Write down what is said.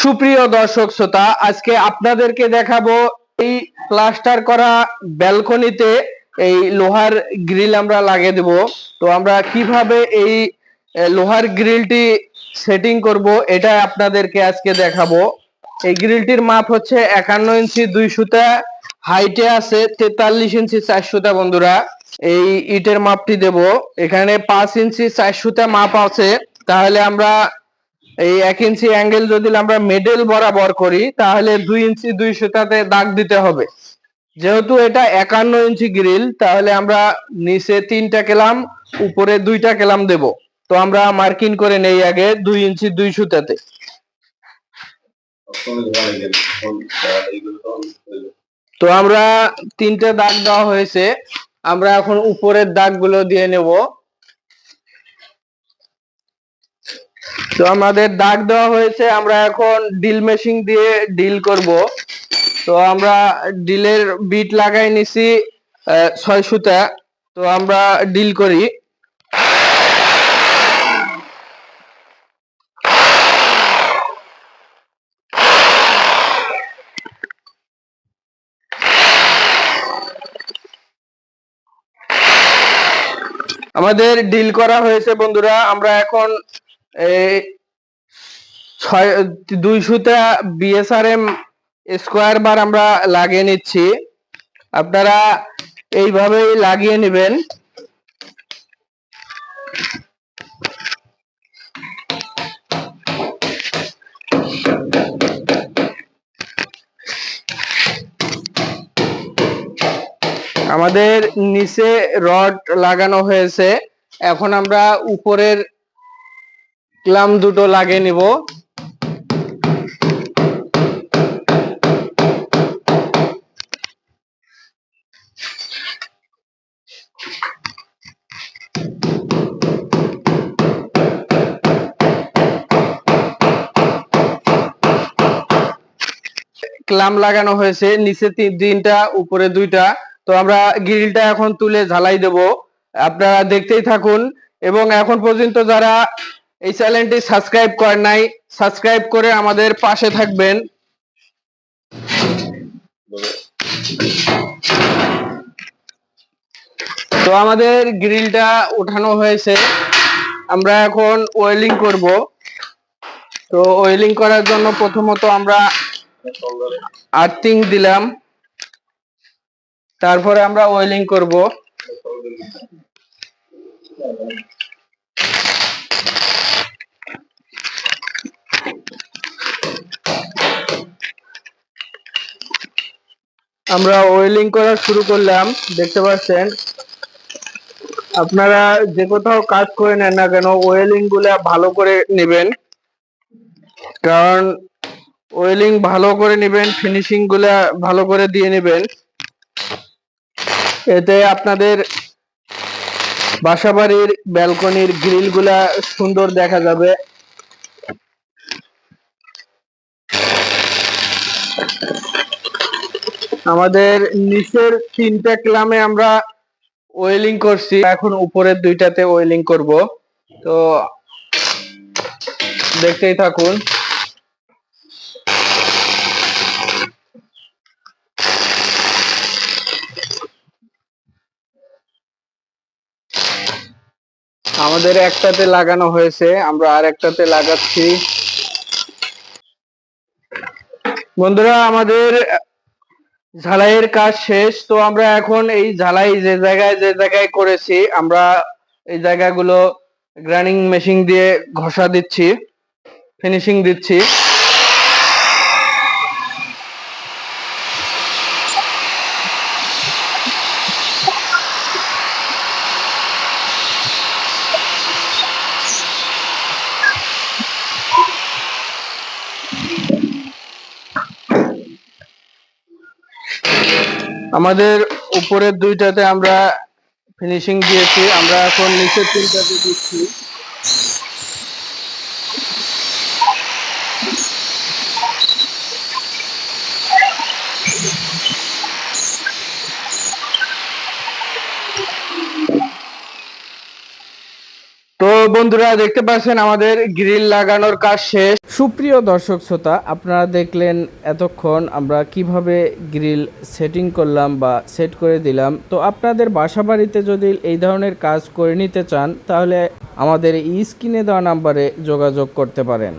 সুপ্রিয় দর্শক শ্রোতা, আজকে আপনাদেরকে দেখাবো এই প্লাস্টার করা ব্যালকনিতে এই লোহার গ্রিল আমরা লাগিয়ে দেব। তো আমরা কীভাবে এই লোহার গ্রিলটি সেটিং করব এটা আপনাদেরকে আজকে দেখাবো। এই গ্রিলটির মাপ হচ্ছে একান্ন ইঞ্চি দুই সুতা, হাইটে আছে তেতাল্লিশ ইঞ্চি চার সুতা বন্ধুরা। এই ইটের মাপটি দেব। এখানে পাঁচ ইঞ্চি চার সুতা মাপ আছে। তাহলে আমরা এই এক ইঞ্চি অ্যাঙ্গেল যদি আমরা মিডল বরাবর করি, তাহলে দুই ইঞ্চি দুই সুতাতে দাগ দিতে হবে। যেহেতু এটা একান্ন ইঞ্চি গ্রিল তাহলে আমরা নিচে তিনটা কেলাম, উপরে দুইটা কেলাম দেব। তো আমরা মার্কিং করে নেই আগে দুই ইঞ্চি দুই সুতাতে। তো আমরা তিনটে দাগ দেওয়া হয়েছে। আমরা এখন উপরের দাগগুলো দিয়ে নেব। তো আমাদের দাগ দেওয়া হয়েছে, আমরা এখন ডিল মেশিন দিয়ে ডিল করব। তো আমরা ডিলের বিট লাগাই নিছি ছয় সুতা। তো আমরা ডিল করি। আমাদের ডিল করা হয়েছে, বন্ধুরা। আমরা এখন ছয় দুই সুতা বিএসআরএম স্কোয়ার বার আমরা লাগিয়ে নিচ্ছি। আপনারা এইভাবেই লাগিয়ে নেবেন। আমাদের নিচে রড লাগানো হয়েছে। এখন আমরা উপরের ক্লাম দুটো লাগিয়ে নিব। ক্লাম লাগানো হয়েছে, নিচে তিন- তিনটা, উপরে দুইটা। তো আমরা গ্রিলটা এখন তুলে ঝালাই দেব। আপনারা দেখতেই থাকুন। এবং এখন পর্যন্ত যারা এই চ্যানেলটি সাবস্ক্রাইব করেন নাই, সাবস্ক্রাইব করে আমাদের পাশে থাকবেন। তো আমাদের গ্রিলটা উঠানো হয়েছে। আমরা এখন ওয়েলিং করব। তো ওয়েলিং করার জন্য প্রথমত আমরা আর্থিং দিলাম। তারপরে আমরা ওয়েলিং করব। আমরা ওয়েলিং করা শুরু করলাম, দেখতে পাচ্ছেন? আপনারা যে কোথাও কাজ করে নেন না কেন ওয়েলিংগুলা ভালো করে নেবেন। কারণ ওয়েলিং ভালো করে নেবেন ফিনিশিংগুলা ভালো করে দিয়ে নেবেন। এতে আপনাদের বাসাবাড়ির ব্যালকনির গ্রিলগুলা সুন্দর দেখা যাবে। আমাদের নিচের তিনটা ক্লামে আমরা ওয়েলিং করছি। এখন উপরের দুইটাতে ওয়েলিং করব। তো দেখতেই থাকুন। আমাদের একটাতে লাগানো হয়েছে, আমরা আর একটাতে লাগাচ্ছি। বন্ধুরা, আমাদের ঝালাইয়ের কাজ শেষ, তো আমরা এখন এই ঝালাই যে জায়গায় যে জায়গায় করেছি, আমরা এই জায়গাগুলো গ্রাইন্ডিং মেশিন দিয়ে ঘষা দিচ্ছি ফিনিশিং দিচ্ছি। আমাদের উপরের দুইটাতে আমরা ফিনিশিং দিয়েছি আমরা এখন নিচের তিনটাতে দিচ্ছি। বন্ধুরা, দেখতে পাচ্ছেন আমাদের গ্রিল লাগানোর কাজ শেষ। সুপ্রিয় দর্শক শ্রোতা, আপনারা দেখলেন এতক্ষণ আমরা কীভাবে গ্রিল সেটিং করলাম বা সেট করে দিলাম। তো আপনাদের বাসা বাড়িতে যদি এই ধরনের কাজ করে নিতে চান, তাহলে আমাদের এই স্ক্রিনে দেওয়া নাম্বারে যোগাযোগ করতে পারেন।